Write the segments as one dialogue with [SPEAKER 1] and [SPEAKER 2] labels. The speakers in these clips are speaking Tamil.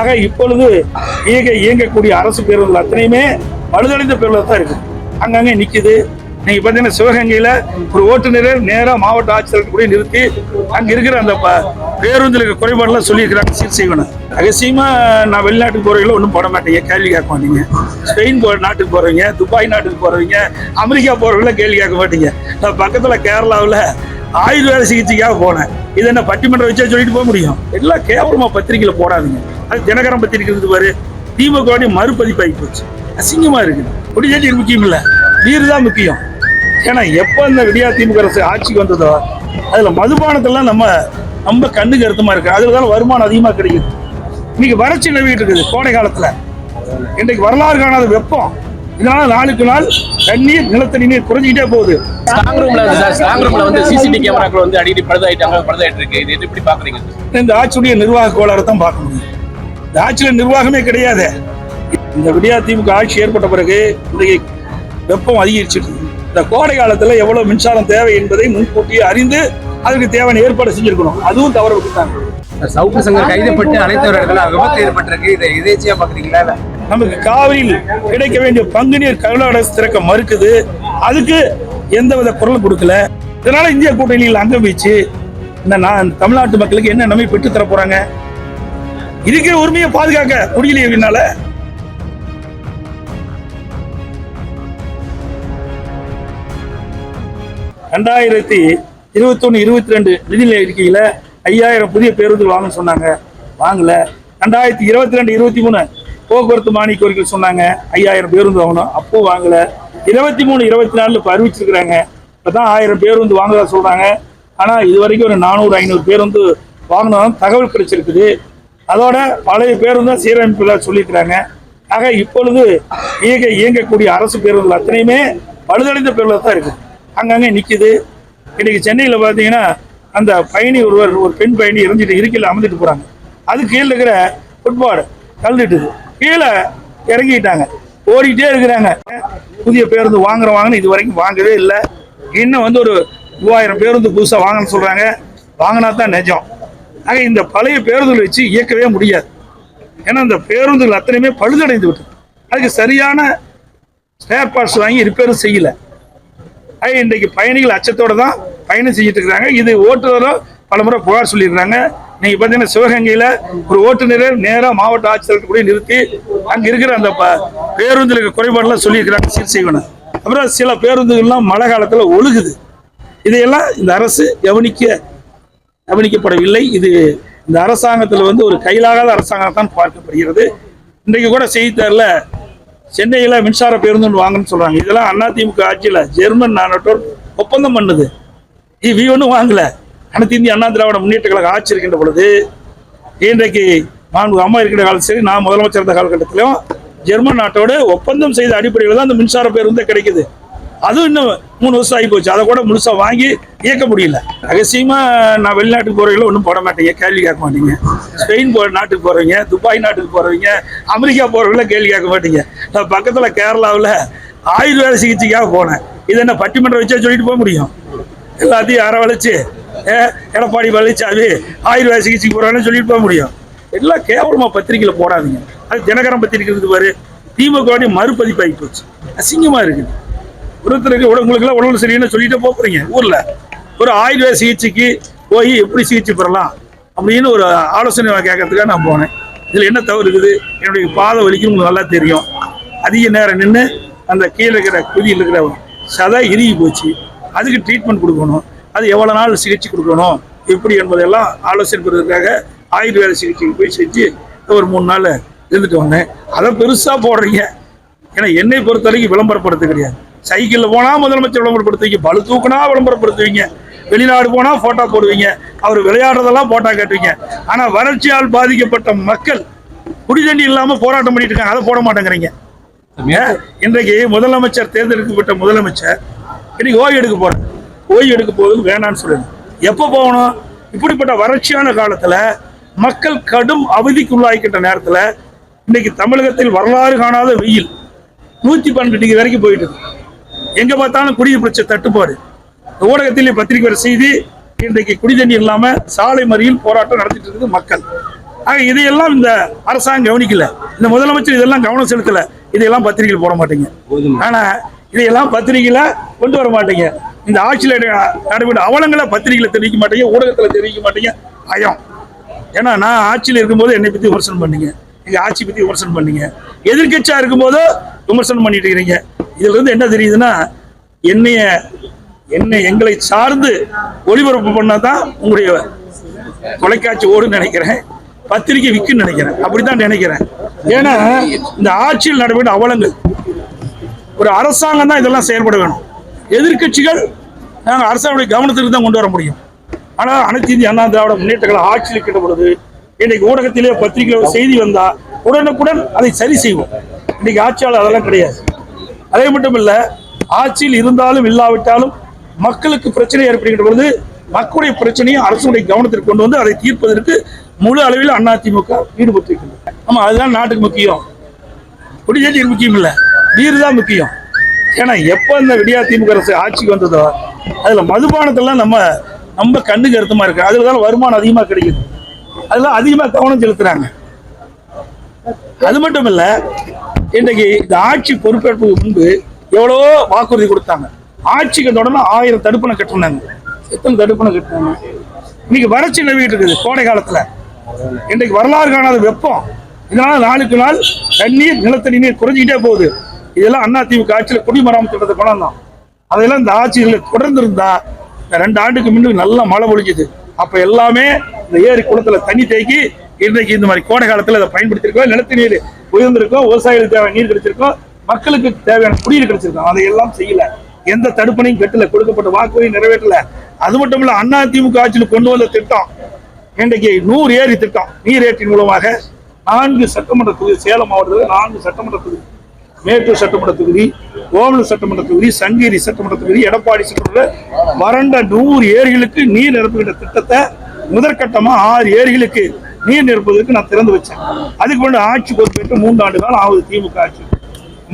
[SPEAKER 1] ஆக இப்பொழுது இயங்க இயங்கக்கூடிய அரசு பேருந்துகள் அத்தனையுமே பழுதடைந்த பேருந்துல தான் இருக்கு அங்கங்கே நிற்கிது நீங்க பார்த்தீங்கன்னா சிவகங்கையில ஒரு ஓட்டுநரே நேராக மாவட்ட ஆட்சியர் கூட நிறுத்தி அங்க இருக்கிற அந்த ப- பேருந்துல இருக்க குறைபாடுலாம் சொல்லியிருக்கிறாங்க சீர் செய்யணும் ரகசியமா நான் வெளிநாட்டுக்கு போறவங்கள ஒன்றும் போட மாட்டீங்க கேள்வி கேட்க மாட்டீங்க? ஸ்பெயின் போ நாட்டுக்கு போறவங்க துபாய் நாட்டுக்கு போறவங்க அமெரிக்கா போகிறவங்கள கேள்வி கேட்க மாட்டீங்க. நான் பக்கத்துல கேரளாவில் ஆயுர்வேத சிகிச்சைக்காக போனேன். இதை என்ன பட்டிமன்றம் வச்சா சொல்லிட்டு போக முடியும்? எல்லாம் கேவலமா பத்திரிக்கையில போடாதீங்க. அது தினகரன் பத்திரிக்கை இருக்குது பாரு. திமுக மறுபதிப்பாகி போச்சு அசிங்கமா இருக்குது. குடிஜாதி முக்கியம் இல்ல. வீடு தான் முக்கியம். ஏன்னா எப்ப இந்த விடியா திமுக அரசு ஆட்சிக்கு வந்ததோ அதுல மதுபானத்தெல்லாம் நம்ம ரொம்ப கண்ணுக்கு அர்த்தமா இருக்கு. அதுல தான் வருமானம் அதிகமா கிடைக்குது. இன்னைக்கு வறட்சி நிலவிட்டு இருக்குது கோடை காலத்துல. இன்றைக்கு வரலாறு காணாத வெப்பம். இதனால நாளுக்கு நாள் தண்ணீர் நிலத்தடி நீர் குறைஞ்சிக்கிட்டே போகுது.
[SPEAKER 2] ஸ்ட்ராங் ரூம்ல சார். ஸ்ட்ராங் ரூம்ல வந்து சிசிடிவி கேமராக்கள் வந்து அடிக்கடி பழுதாயிட்டாங்க பழுதாயிட்டு இருக்கு. இது எப்படி பாக்குறீங்க
[SPEAKER 1] இந்த ஆட்சியுடைய நிர்வாக கோளாறு தான் பார்க்க முடியும். இந்த ஆட்சியில நிர்வாகமே கிடையாது. இந்த விடியா திமுக ஆட்சி ஏற்பட்ட பிறகு இன்றைக்கு வெப்பம் அதிகரிச்சிட்டு இந்த கோடை காலத்துல எவ்வளவு மின்சாரம் தேவை என்பதை முன்கூட்டியே அறிந்து அதுக்கு தேவையான ஏற்பாடு செஞ்சிருக்கணும். அதுவும் தவற விட்டுட்டாங்க.
[SPEAKER 3] சவுக்கு சங்கர் கைதுப்பட்டு அனைத்தவர்கள் விபத்து ஏற்பட்டிருக்கு. இதை எதேச்சியா பாக்குறீங்களா
[SPEAKER 1] நமக்கு காவிரியில் கிடைக்க வேண்டிய பங்கு நீர் கர்நாடக திறக்க மறுக்குது. அதுக்கு எந்தவித குரலும் கொடுக்கல. இதனால இந்திய கூட்டணியில் அங்கம் வச்சு. இந்த நான் தமிழ்நாட்டு மக்களுக்கு என்ன நம்பி பெற்று தர போறாங்க? இருக்கிற உரிமையை பாதுகாக்க முடியலையே அப்படின்னால ரெண்டாயிரத்தி இருபத்தொன்னு இருபத்தி ரெண்டு நிதிநிலை அறிக்கையில ஐயாயிரம் புதிய பேருந்து வாங்கன்னு சொன்னாங்க. வாங்கல. ரெண்டாயிரத்தி இருபத்தி ரெண்டு இருபத்தி மூணு போக்குவரத்து மானிய கோரிக்கை சொன்னாங்க. ஐயாயிரம் பேருந்து வாங்கணும். அப்போ வாங்கல. இருபத்தி மூணு இருபத்தி நாலுல இப்போ அறிவிச்சிருக்கிறாங்க. இப்பதான் ஆயிரம் பேருந்து வாங்குறதா சொல்றாங்க. ஆனா இது வரைக்கும் ஒரு நானூறு ஐநூறு பேருந்து வாங்கினாலும் தகவல் கிடைச்சிருக்குது. அதோட பழைய பேருந்து தான் சொல்லியிருக்கிறாங்க. ஆக இப்பொழுது இயங்க இயங்கக்கூடிய அரசு பேருந்துகள் அத்தனையுமே பழுதடைந்த பேருந்துல தான் இருக்கு அங்கங்கே நிற்கிது இன்னைக்கு சென்னையில் பார்த்தீங்கன்னா அந்த பயணி ஒருவர் ஒரு பெண் பயணி இறந்துட்டு இருக்கையில் அமர்ந்துட்டு போகிறாங்க அது கீழே இருக்கிற ஃபுட்பாடு கலந்துட்டுது கீழே இறங்கிட்டாங்க. ஓடிட்டே இருக்கிறாங்க. புதிய பேருந்து வாங்குற வாங்கன்னு இது வரைக்கும் வாங்கவே இல்லை. இன்னும் வந்து ஒரு மூவாயிரம் பேருந்து புதுசாக வாங்கன்னு சொல்கிறாங்க வாங்கினா தான் நிஜம். ஆக இந்த பழைய பேருந்துகளை வச்சு இயக்கவே முடியாது. ஏன்னா இந்த பேருந்துகள் அத்தனையுமே பழுதடைந்து விட்டது. அதுக்கு சரியான ஸ்பேர் பார்ட்ஸ் வாங்கி ரிப்பேரும் செய்யலை. ஆக இன்றைக்கு பயணிகள் அச்சத்தோடு தான் பயணம் செஞ்சுட்டு இருக்கிறாங்க. இது ஓட்டுநரும் பலமுறை புகார் சொல்லியிருந்தாங்க நீங்கள் பார்த்தீங்கன்னா சிவகங்கையில் ஒரு ஓட்டுநரை நேராக மாவட்ட ஆட்சியர்கள் கூட நிறுத்தி அங்கே இருக்கிற அந்த ப- பேருந்துல இருக்க குறைபாடெல்லாம் சொல்லியிருக்கிறாங்க சீர் செய்யணும். அப்புறம் சில பேருந்துகள்லாம் மழை காலத்தில் ஒழுகுது. இதையெல்லாம் இந்த அரசு கவனிக்க கவனிக்கப்படவில்லை. இது இந்த அரசாங்கத்தில் வந்து ஒரு கையிலாகாத அரசாங்கம் தான் பார்க்கப்படுகிறது. இன்றைக்கு கூட செய்தித்தாளில் சென்னையில் மின்சார பேருந்து ஒன்று வாங்கன்னு சொல்கிறாங்க இதெல்லாம் அதிமுக ஆட்சியில் ஜெர்மன் நானோட்டோர் ஒப்பந்தம் பண்ணுது. இவி ஒன்றும் வாங்கல. அனைத்து இந்திய அண்ணா திராவிட முன்னேற்ற கழக ஆட்சி இருக்கின்ற பொழுது இன்றைக்கு மாண்பு அம்மா இருக்கிற காலத்தில் சரி நான் முதலமைச்சர் இருந்த காலகட்டத்திலும் ஜெர்மன் நாட்டோடு ஒப்பந்தம் செய்த அடிப்படையில் தான் அந்த மின்சார பேருந்து கிடைக்குது. அதுவும் இன்னும் மூணு வருஷம் ஆகி போச்சு. அதை கூட முழுசாக வாங்கி இயக்க முடியல. ரகசியமாக நான் வெளிநாட்டுக்கு போகிறவங்கள ஒன்றும் போட மாட்டேங்க. கேள்வி கேட்க மாட்டீங்க. ஸ்பெயின் போகிற நாட்டுக்கு போகிறவங்க துபாய் நாட்டுக்கு போகிறவங்க அமெரிக்கா போகிறவங்கள கேள்வி கேட்க மாட்டீங்க. நான் பக்கத்தில் கேரளாவில் ஆயுர்வேத சிகிச்சைக்காக போனேன். இது என்ன பட்டிமன்றம் வச்சா சொல்லிட்டு போக முடியும்? எல்லாத்தையும் அரவழைச்சு ஏ, எடப்பாடி பழனிசாமி ஆயுர்வேத சிகிச்சைக்கு போறான்னு சொல்லிட்டு போக முடியும். எல்லாம் கேவலமாக பத்திரிக்கையில் போடாதீங்க. அது தினகரன் பத்திரிக்கை இருக்குது பாரு. திமுக மறுபதிப்பாகி போச்சு. அசிங்கமாக இருக்குது. ஒருத்தருக்கு உங்களுக்குலாம் உடம்பு சரியில்லைன்னு சொல்லிட்டு போகிறீங்க ஊரில். ஒரு ஆயுர்வேத சிகிச்சைக்கு போய் எப்படி சிகிச்சை பெறலாம் அப்படின்னு ஒரு ஆலோசனை கேட்கறதுக்காக நான் போனேன். இதில் என்ன தவறு இருக்குது? என்னுடைய பாதை வலிக்கும் உங்களுக்கு நல்லா தெரியும். அதிக நேரம் நின்று அந்த கீழே இருக்கிற குதியில் இருக்கிற சதை இறுகி போச்சு. அதுக்கு ட்ரீட்மெண்ட் கொடுக்கணும். அது எவ்வளோ நாள் சிகிச்சை கொடுக்கணும்? எப்படி என்பதெல்லாம் ஆலோசனை பெறுவதற்காக ஆயுர்வேத சிகிச்சைக்கு போய் செஞ்சு ஒரு மூணு நாள் இருந்துட்டு வந்தேன். அதை பெருசாக போடுறீங்க. ஏன்னா என்னை பொறுத்த வரைக்கும் விளம்பரப்படுத்த கிடையாது. சைக்கிளில் போனா முதலமைச்சர் விளம்பரப்படுத்துவீங்க பளு தூக்குனா விளம்பரப்படுத்துவீங்க வெளிநாடு போனா போட்டோ போடுவீங்க அவர் விளையாடுறதெல்லாம் போட்டோ காட்டுவீங்க. ஆனா வறட்சியால் பாதிக்கப்பட்ட மக்கள் குடிதண்ணி இல்லாம போராட்டம் பண்ணிட்டு இருக்காங்க அதை போட மாட்டேங்கிறீங்க? இன்றைக்கு முதலமைச்சர் தேர்ந்தெடுக்கப்பட்ட முதலமைச்சர் இன்னைக்கு ஓய்வு எடுக்க போறேன் ஓய்வு எடுக்க போகுது வேணான்னு சொல்லுங்க எப்போ போகணும்? இப்படிப்பட்ட வறட்சியான காலத்துல மக்கள் கடும் அவதிக்குள்ளாய்க்கிட்ட நேரத்துல இன்னைக்கு தமிழகத்தில் வரலாறு காணாத வெயில் நூத்தி பன்னெண்டு டிகிரி வரைக்கும் போயிட்டு இருக்கு. எங்க பார்த்தாலும் குடிநீர் பிரச்சனை தட்டுப்பாடு ஊடகத்திலே பத்திரிகை வர செய்தி இன்றைக்கு குடிதண்ணி இல்லாம சாலை மறியல் போராட்டம் நடத்திட்டு இருக்குது மக்கள். ஆக இதையெல்லாம் இந்த அரசாங்கம் கவனிக்கல. இந்த முதலமைச்சர் இதெல்லாம் கவனம் செலுத்தல. இதையெல்லாம் பத்திரிகையில் போட மாட்டீங்க. ஆனா இதையெல்லாம் பத்திரிகையில கொண்டு வர மாட்டீங்க. இந்த ஆட்சியில் நடைபெற்ற அவலங்களை பத்திரிகையில தெரிவிக்க மாட்டீங்க ஊடகத்துல தெரிவிக்க மாட்டீங்க. பயம் ஏன்னா நான் ஆட்சியில் இருக்கும்போது என்னை பத்தி விமர்சனம் பண்ணீங்க. எங்க ஆட்சி பத்தி விமர்சனம் பண்ணீங்க. எதிர்க்கட்சியா இருக்கும்போதோ விமர்சனம் பண்ணிட்டு இருக்கிறீங்க. இதுல இருந்து என்ன தெரியுதுன்னா என்னைய என்னை எங்களை சார்ந்து ஒளிபரப்பு பண்ணாதான் உங்களுடைய தொலைக்காட்சி ஓடுன்னு நினைக்கிறேன். பத்திரிக்கை விற்குன்னு நினைக்கிறேன். அப்படித்தான் நினைக்கிறேன். ஏன்னா இந்த ஆட்சியில் நடைபெற்ற அவலங்கள் ஒரு அரசாங்கம் தான் இதெல்லாம் செயல்பட வேணும். எதிர்க்கட்சிகள் நாங்கள் அரசாங்களுடைய கவனத்திற்கு தான் கொண்டு வர முடியும். ஆனால் அனைத்து இந்திய அண்ணா திராவிட முன்னேற்ற ஆட்சியில் இருக்கின்ற பொழுது இன்னைக்கு ஊடகத்திலே பத்திரிகையில் செய்தி வந்தால் உடனுக்குடன் அதை சரி செய்வோம். இன்னைக்கு ஆட்சியாளர் அதெல்லாம் கிடையாது. அதே மட்டும் இல்ல ஆட்சியில் இருந்தாலும் இல்லாவிட்டாலும் மக்களுக்கு பிரச்சனை ஏற்படுகின்ற பொழுது மக்களுடைய பிரச்சனையை அரசுடைய கவனத்திற்கு கொண்டு வந்து அதை தீர்ப்பதற்கு முழு அளவில் அதிமுக ஈடுபட்டிருக்கின்றன ஆமா அதுதான் நாட்டுக்கு முக்கியம். குடிநீர் முக்கியம் இல்ல. நீர் தான் முக்கியம். ஏன்னா எப்ப இந்த விடியா திமுக அரசு ஆட்சிக்கு வந்ததோ அதுல மதுபானத்தெல்லாம் நம்ம ரொம்ப கண்ணுக்கு அர்த்தமா இருக்கு. அதுல தான் வருமானம் அதிகமா கிடைக்குது. அதெல்லாம் அதிகமா கவனம் செலுத்துறாங்க. அது மட்டும் இல்லை இன்றைக்கு இந்த ஆட்சி பொறுப்பேற்புக்கு முன்பு எவ்வளோ வாக்குறுதி கொடுத்தாங்க. ஆட்சிக்கு தொடர்ந்து ஆயிரம் தடுப்பணை கட்டினாங்க. எத்தனை தடுப்பணை கட்டினாங்க? இன்னைக்கு வறட்சி நிலவிட்டு இருக்குது கோடை காலத்தில். இன்றைக்கு வரலாறு காணாத வெப்பம். இதனால் நாளுக்கு நாள் தண்ணீர் நிலத்தடி நீர் குறைஞ்சிக்கிட்டே போகுது. இதெல்லாம் அண்ணா திமுக ஆட்சியில் குடிமராமத்து திட்டத்தை கொண்டு வந்தோம் அதெல்லாம் இந்த ஆட்சியில் தொடர்ந்து இருந்தா இந்த ரெண்டு ஆண்டுக்கு முன்னுக்கு நல்லா மழை பொழிஞ்சுது. அப்போ எல்லாமே இந்த ஏரி குளத்தில் தண்ணி தேக்கி இன்றைக்கு இந்த மாதிரி கோடை காலத்தில் அதை பயன்படுத்திருக்கோம் நிலத்து நீர் உயர்ந்திருக்கோம். விவசாயிகளுக்கு தேவையான நீர் கிடைச்சிருக்கோம். மக்களுக்கு தேவையான குடிநீர் கிடைச்சிருக்கோம். அதையெல்லாம் செய்யல. எந்த தடுப்பணையும் கட்டல. கொடுக்கப்பட்ட வாக்குறுதி நிறைவேற்றல. அது மட்டும் இல்ல அண்ணா திமுக ஆட்சியில் கொண்டு வந்த திட்டம். இன்றைக்கு நூறு ஏரி திட்டம். நீர் ஏற்றின் மூலமாக நான்கு சட்டமன்ற தொகுதி சேலம் மாவட்டத்தில் நான்கு சட்டமன்ற தொகுதி மேட்டூர் சட்டமன்ற தொகுதி ஓமலூர் சட்டமன்ற தொகுதி சங்ககிரி சட்டமன்ற தொகுதி எடப்பாடி சட்டமன்ற வறண்ட நூறு ஏரிகளுக்கு நீர் நிரப்புகின்ற திட்டத்தை முதற்கட்டமாக ஆறு ஏரிகளுக்கு நீர் நிரப்புவதற்கு நான் திறந்து வச்சேன். அதுக்கு முன்னாடி ஆட்சி பொறுப்பேற்று மூன்று ஆண்டு காலம் ஆகுது திமுக ஆட்சி.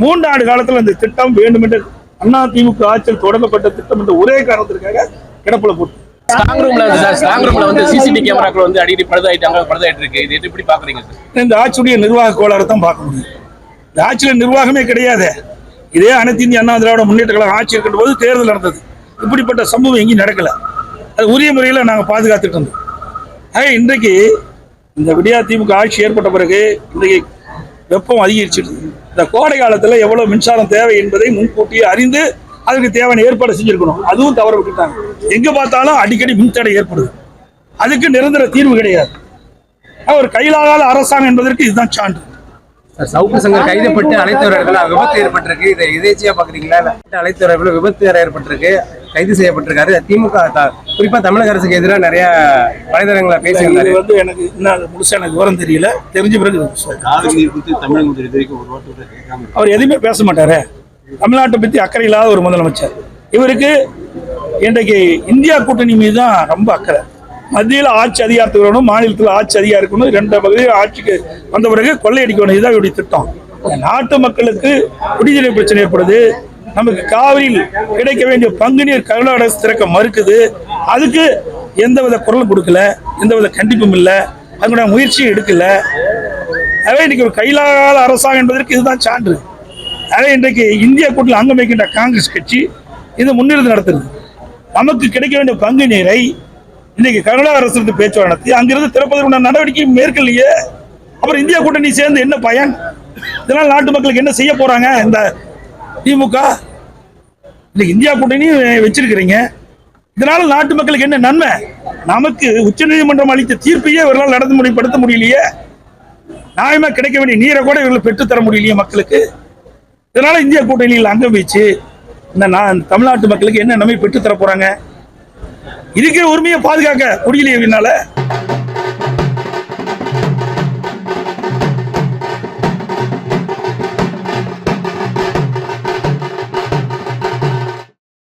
[SPEAKER 1] மூன்று ஆண்டு காலத்துல இந்த திட்டம் வேண்டுமென்று அண்ணா திமுக ஆட்சியில் தொடங்கப்பட்ட திட்டம் என்ற ஒரே காரணத்திற்காக கிடப்பில போட்டு.
[SPEAKER 2] ஸ்ட்ராங் ரூம்ல வந்து சார் ஸ்ட்ராங் ரூம்ல வந்து சிசிடிவி கேமராக்கள் வந்து அடிக்கடி பழுதாயிட்டாங்க பழுதாயிட்டு இருக்கு இது எப்படி பாக்குறீங்க சார்
[SPEAKER 1] இந்த ஆட்சியுடைய நிர்வாக கோளாறு தான் பார்க்க முடியும். இந்த ஆட்சியில நிர்வாகமே கிடையாது. இதே அனைத்து இந்திய அண்ணா திராவிட முன்னேற்ற கழகம் ஆட்சி இருக்கின்ற போது தேர்தல் நடந்தது. இப்படிப்பட்ட சம்பவம் எங்கேயும் நடக்கல. அது உரிய முறையில் நாங்கள் பாதுகாத்துட்டு இருந்தோம். ஆக இன்றைக்கு இந்த விடியா திமுக ஆட்சி ஏற்பட்ட பிறகு இன்றைக்கு வெப்பம் அதிகரிச்சிடுது. இந்த கோடை காலத்தில் எவ்வளவு மின்சாரம் தேவை என்பதை முன்கூட்டியே அறிந்து அதுக்கு தேவையான ஏற்பாடு செஞ்சிருக்கணும். அதுவும் தவற விட்டுட்டாங்க. எங்க பார்த்தாலும் அடிக்கடி மின்தடை ஏற்படுது. அதுக்கு நிரந்தர தீர்வு கிடையாது. ஒரு கையிலாகாத அரசாங்கம் என்பதற்கு இதுதான் சான்று.
[SPEAKER 3] சவுக்கு சங்கர் கைதுப்பட்டு அனைத்து விபத்து ஏற்பட்டிருக்கு. இதை எதேச்சியா பாக்குறீங்களா? அனைத்து விபத்து ஏற்பட்டிருக்கு. கைது செய்யப்பட்டிருக்காரு. திமுக குறிப்பா தமிழக அரசுக்கு எதிராக நிறைய வலைதளங்களை பேசியிருந்தாரு.
[SPEAKER 1] வந்து எனக்கு இன்னும் அது முழுசா எனக்கு விவரம் தெரியல. தெரிஞ்ச பிறகு அவர் எதுவுமே பேச மாட்டாரு. தமிழ்நாட்டை பத்தி அக்கறை இல்லாத ஒரு முதலமைச்சர். இவருக்கு இன்றைக்கு இந்தியா கூட்டணி மீது தான் ரொம்ப அக்கறை. மத்தியில் ஆட்சி அதிகாரத்துக்கு வரணும் மாநிலத்தில் ஆட்சி அதிகாரம் இருக்கணும் ரெண்டு பகுதியில் ஆட்சிக்கு வந்த பிறகு கொள்ளையடிக்கணும் இதுதான் இவருடைய திட்டம். நாட்டு மக்களுக்கு குடிநீர் பிரச்சனை ஏற்படுது. நமக்கு காவிரியில் கிடைக்க வேண்டிய பங்கு நீர் கர்நாடக அரசு திறக்க மறுக்குது. அதுக்கு எந்தவித குரலும் கொடுக்கல எந்தவித கண்டிப்பும் இல்லை அதனுடைய முயற்சியும் எடுக்கல. அதே இன்றைக்கி ஒரு கையிலாகாத அரசாங்கம் என்பதற்கு இதுதான் சான்று. அதே இன்றைக்கு இந்திய கூட்டில் அங்கம் வைக்கின்ற காங்கிரஸ் கட்சி இது முன்னிறுத்தி நடத்துறது நமக்கு கிடைக்க வேண்டிய பங்கு நீரை இன்னைக்கு கர்நாடக அரசு பேச்சுவார்த்தை நடத்தி அங்கிருந்து திறப்பதற்கான நடவடிக்கை மேற்கொள்ளையே அப்புறம் இந்தியா கூட்டணி சேர்ந்து என்ன பயன்? இதனால் நாட்டு மக்களுக்கு என்ன செய்ய போறாங்க இந்த திமுக? இல்லை இந்தியா கூட்டணியும் வச்சிருக்கிறீங்க. இதனால நாட்டு மக்களுக்கு என்ன நன்மை? நமக்கு உச்சநீதிமன்றம் அளித்த தீர்ப்பையே இவர்களால் நடந்து முடிப்படுத்த முடியலையே. நியாயமாக கிடைக்க வேண்டிய நீரை கூட இவர்கள் பெற்றுத்தர முடியலையே மக்களுக்கு. இதனால இந்திய கூட்டணியில் அங்கம் வச்சு இந்த நான் தமிழ்நாட்டு மக்களுக்கு என்ன நன்மை பெற்றுத்தர போறாங்க? இருக்கிற உரிமையை பாதுகாக்க முடியலையே அப்படின்னால